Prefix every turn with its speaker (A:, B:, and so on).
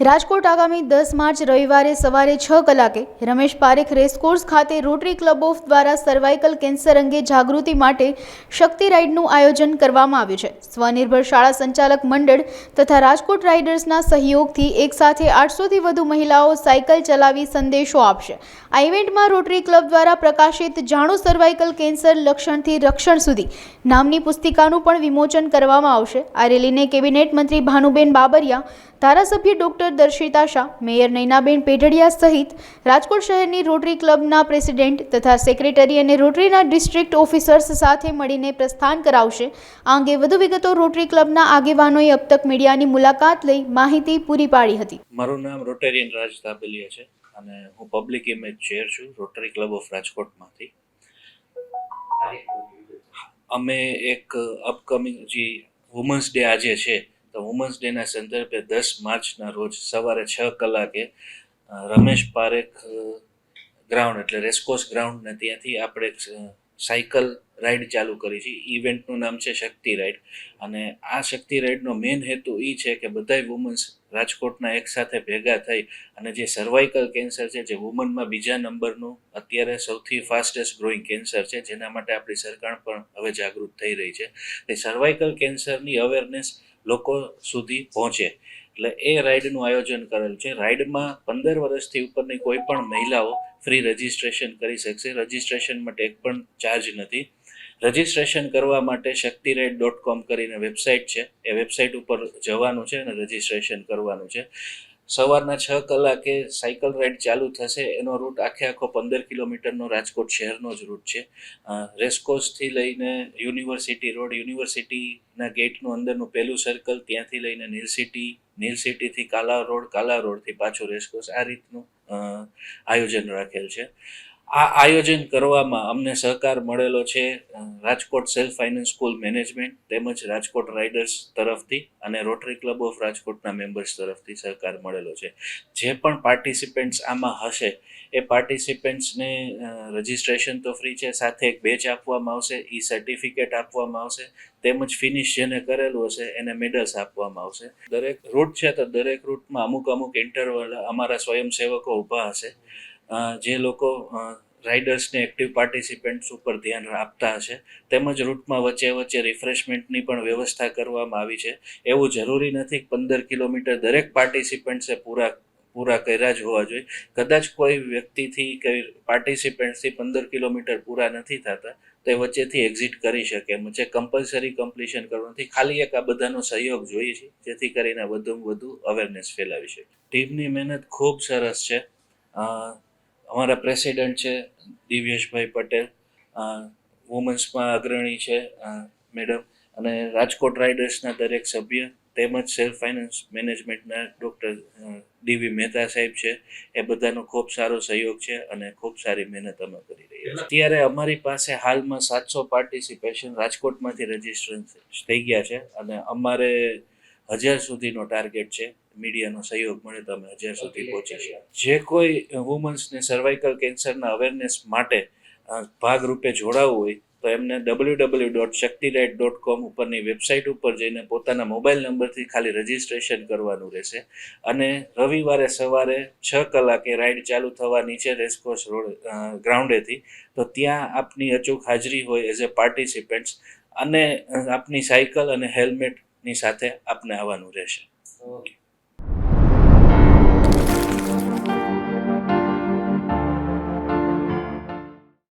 A: રાજકોટ આગામી દસ માર્ચ રવિવારે સવારે છ કલાકે રમેશ પારેખ રેસકોર્સ ખાતે રોટરી ક્લબ ઓફ દ્વારા સર્વાઇકલ કેન્સર અંગે જાગૃતિ માટે શક્તિ રાઇડનું આયોજન કરવામાં આવ્યું છે. સ્વનિર્ભર શાળા સંચાલક મંડળ તથા રાજકોટ રાઇડર્સના સહયોગથી એકસાથે આઠસોથી વધુ મહિલાઓ સાયકલ ચલાવી સંદેશો આપશે. આ ઇવેન્ટમાં રોટરી ક્લબ દ્વારા પ્રકાશિત જાણો સર્વાઇકલ કેન્સર લક્ષણથી રક્ષણ સુધી નામની પુસ્તિકાનું પણ વિમોચન કરવામાં આવશે. આ રેલીને કેબિનેટ મંત્રી ભાનુબેન બાબરિયા ધારાસભ્ય ડોક્ટર દર્શિતા શાહ, મેયર નૈનાબેન પેઢડિયા સહિત રાજકોટ શહેરની રોટરી ક્લબના પ્રેસિડેન્ટ તથા સેક્રેટરી અને રોટરીના ડિસ્ટ્રિક્ટ ઓફિસર્સ સાથે મળીને પ્રસ્થાન કરાવશે. આ અંગે વધુ વિગતો રોટરી ક્લબના આગેવાનોએ અબતક મીડિયાની મુલાકાત લઈ માહિતી પૂરી પાડી હતી.
B: મારું નામ રોટેરિયન રાજ દાબેલિયા છે અને હું પબ્લિક ઇમેજ ચેર છું રોટરી ક્લબ ઓફ રાજકોટમાંથી. અમે એક અપકમિંગ જે વુમન્સ ડે આજે છે તો વુમન્સ ડેના સંદર્ભે દસ માર્ચના રોજ સવારે છ કલાકે રમેશ પારેખ ગ્રાઉન્ડ એટલે રેસકોર્સ ગ્રાઉન્ડ ને ત્યાંથી આપણે સાયકલ રાઈડ ચાલુ કરી છે. ઇવેન્ટનું નામ છે શક્તિ રાઈડ. અને આ શક્તિ રાઈડનો મેઇન હેતુ એ છે કે બધાય વુમન્સ રાજકોટના એકસાથે ભેગા થઈ અને જે સર્વાઇકલ કેન્સર છે, જે વુમનમાં બીજા નંબરનું અત્યારે સૌથી ફાસ્ટેસ્ટ ગ્રોઈંગ કેન્સર છે, જેના માટે આપણી સરકાર પણ હવે જાગૃત થઈ રહી છે. તે સર્વાઇકલ કેન્સરની અવેરનેસ લોકો સુધી પહોંચે. એટલે એ રાઈડનું આયોજન કરેલ છે. રાઈડમાં પંદર વર્ષથી ઉપરની કોઈ પણ મહિલાઓ ફ્રી રજિસ્ટ્રેશન કરી શકશે. રજિસ્ટ્રેશન માટે એક પણ ચાર્જ નથી. રજિસ્ટ્રેશન કરવા માટે શક્તિ રાઇડ ડોટ કોમ કરીને વેબસાઇટ છે. એ વેબસાઇટ ઉપર જવાનું છે અને રજિસ્ટ્રેશન કરવાનું છે. સવારના છ કલાકે સાયકલ રાઈડ ચાલુ થશે. એનો રૂટ આખે આખો પંદર કિલોમીટરનો રાજકોટ શહેરનો જ રૂટ છે. રેસકોર્સથી લઈને યુનિવર્સિટી રોડ, યુનિવર્સિટીના ગેટનું અંદરનું પહેલું સર્કલ ત્યાંથી લઈને નીલ સિટી નીલ સિટીથી કાલા રોડ કાલા રોડથી પાછું રેસકોર્સ આ રીતનું આયોજન રાખેલ છે. આ આયોજન કરવામાં અમને સહકાર મળેલો છે Rajkot self finance school management તેમજ રાજકોટ રાઇડર્સ તરફથી અને રોટરી ક્લબ ઓફ રાજકોટના મેમ્બર્સ તરફથી સહકાર મળેલો છે. જે પણ પાર્ટિસિપન્ટ્સ આમાં હશે, એ પાર્ટિસિપેન્ટ્સને રજિસ્ટ્રેશન તો ફ્રી છે, સાથે એક બેચ આપવામાં આવશે, ઈ સર્ટિફિકેટ આપવામાં આવશે, તેમજ ફિનિશ જેને કરેલું હશે, એને મેડલ્સ આપવામાં આવશે. દરેક રૂટ છે તો દરેક રૂટમાં અમુક અમુક ઇન્ટરવલ અમારા સ્વયંસેવકો ઊભા હશે. જે લોકો રાઇડર્સને એક્ટિવ પાર્ટિસિપન્ટ્સ ઉપર ધ્યાન આપતા હશે, તેમજ રૂટમાં વચ્ચે વચ્ચે રિફ્રેશમેન્ટની પણ વ્યવસ્થા કરવામાં આવી છે. એવું જરૂરી નથી કે પંદર કિલોમીટર દરેક પાર્ટિસિપન્ટ્સે પૂરા પૂરા કર્યા જ હોવા જોઈએ. કદાચ કોઈ વ્યક્તિથી, કઈ પાર્ટિસિપન્ટ્સથી પંદર કિલોમીટર પૂરા નથી થતા, તે વચ્ચેથી એક્ઝિટ કરી શકે એમ. છે કમ્પલસરી કમ્પ્લીશન કરવાથી ખાલી એક આ બધાનો સહયોગ જોઈએ છે, જેથી કરીને વધુમાં વધુ અવેરનેસ ફેલાવી શકે. ટીમની મહેનત ખૂબ સરસ છે. અમારા પ્રેસિડેન્ટ છે, દિવ્યેશભાઈ પટેલ વુમન્સમાં અગ્રણી છે મેડમ અને રાજકોટ રાઇડર્સના દરેક સભ્ય, તેમજ સેલ્ફ ફાઇનાન્સ મેનેજમેન્ટના ડૉક્ટર ડીવી મહેતા સાહેબ છે, એ બધાનો ખૂબ સારો સહયોગ છે અને ખૂબ સારી મહેનત અમે કરી રહ્યા છીએ. અત્યારે અમારી પાસે હાલમાં સાતસો પાર્ટિસિપેશન રાજકોટમાંથી રજીસ્ટ્રેશન થઈ ગયા છે અને અમારે હજાર સુધીનો ટાર્ગેટ છે મીડિયાનો સહયોગ મળે તો અમે હજાર સુધી પહોંચીશું જે કોઈ વુમન્સને સર્વાઇકલ કેન્સરના અવેરનેસ માટે ભાગરૂપે જોડાવવું હોય તો એમને W W dot Shaktilight dot com ઉપરની વેબસાઇટ ઉપર જઈને પોતાના મોબાઈલ નંબરથી ખાલી રજિસ્ટ્રેશન કરવાનું રહેશે. અને રવિવારે સવારે છ કલાકે રાઈડ ચાલુ થવા નીચે રેસકોર્સ રોડ ગ્રાઉન્ડેથી તો ત્યાં આપની અચૂક હાજરી હોય એઝ એ પાર્ટિસિપન્ટ્સ અને આપની સાયકલ અને હેલ્મેટની સાથે આપને આવવાનું રહેશે.